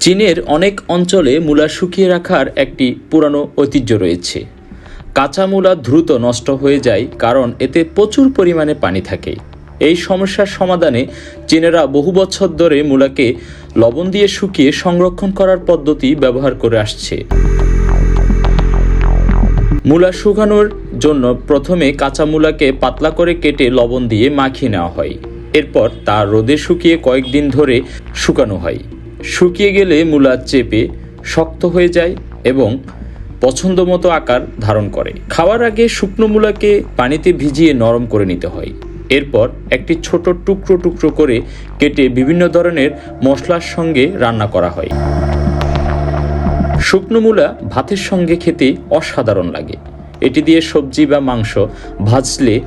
চীনের অনেক অঞ্চলে মূলা শুকিয়ে রাখার একটি পুরানো ঐতিহ্য রয়েছে। কাঁচা মূলা দ্রুত নষ্ট হয়ে যায় কারণ এতে প্রচুর পরিমাণে পানি থাকে। এই সমস্যার সমাধানে চীনেরা বহু বছর ধরে মূলাকে লবণ দিয়ে শুকিয়ে সংরক্ষণ করার পদ্ধতি ব্যবহার করে আসছে। মূলা শুকানোর জন্য প্রথমে কাঁচা মূলাকে পাতলা করে কেটে লবণ দিয়ে মাখিয়ে নেওয়া হয়। এরপর তা রোদে শুকিয়ে কয়েকদিন ধরে শুকানো হয়। শুকিয়ে গেলে মূলা চেপে শক্ত হয়ে যায় এবং পছন্দ মতো আকার ধারণ করে। খাওয়ার আগে শুকনো মূলাকে পানিতে ভিজিয়ে নরম করে নিতে হয়। এরপর একটি ছোট টুকরো টুকরো করে কেটে বিভিন্ন ধরনের মশলার সঙ্গে রান্না করা হয়। শুকনো মূলা ভাতের সঙ্গে খেতে অসাধারণ লাগে। এটি দিয়ে সবজি বা মাংস ভাজলে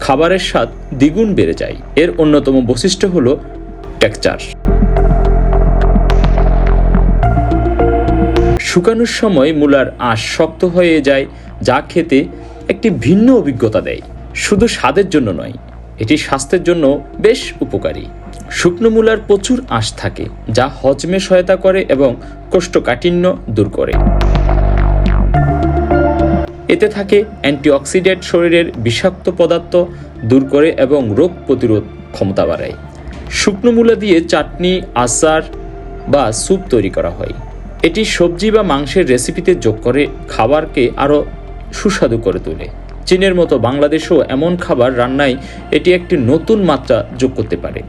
খাবারের স্বাদ দ্বিগুণ বেড়ে যায়। এর অন্যতম বৈশিষ্ট্য হলো টেক্সচার। শুকানোর সময় মূলার আঁশ শক্ত হয়ে যায়, যা খেতে একটি ভিন্ন অভিজ্ঞতা দেয়। শুধু স্বাদের জন্য নয়, এটি স্বাস্থ্যের জন্য বেশ উপকারী। শুকনো মূলার প্রচুর আঁশ থাকে, যা হজমে সহায়তা করে এবং কোষ্ঠকাঠিন্য দূর করে। এতে থাকে অ্যান্টিঅক্সিডেন্ট শরীরের বিষাক্ত পদার্থ দূর করে এবং রোগ প্রতিরোধ ক্ষমতা বাড়ায়। শুকনো মূলা দিয়ে চাটনি, আচার বা স্যুপ তৈরি করা হয়। এটি সবজি বা মাংসের রেসিপিতে যোগ করে খাবারকে আরও সুস্বাদু করে তোলে। চীনের মতো বাংলাদেশেও এমন খাবার রান্নায় এটি একটি নতুন মাত্রা যোগ করতে পারে।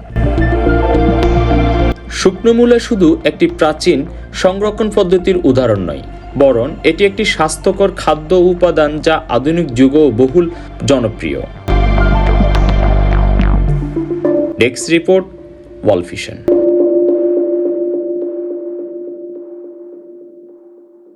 শুকনো মূলা শুধু একটি প্রাচীন সংরক্ষণ পদ্ধতির উদাহরণ নয়, বরং এটি একটি স্বাস্থ্যকর খাদ্য উপাদান যা আধুনিক যুগেও বহুল জনপ্রিয়। Desk report ওয়ালফিশন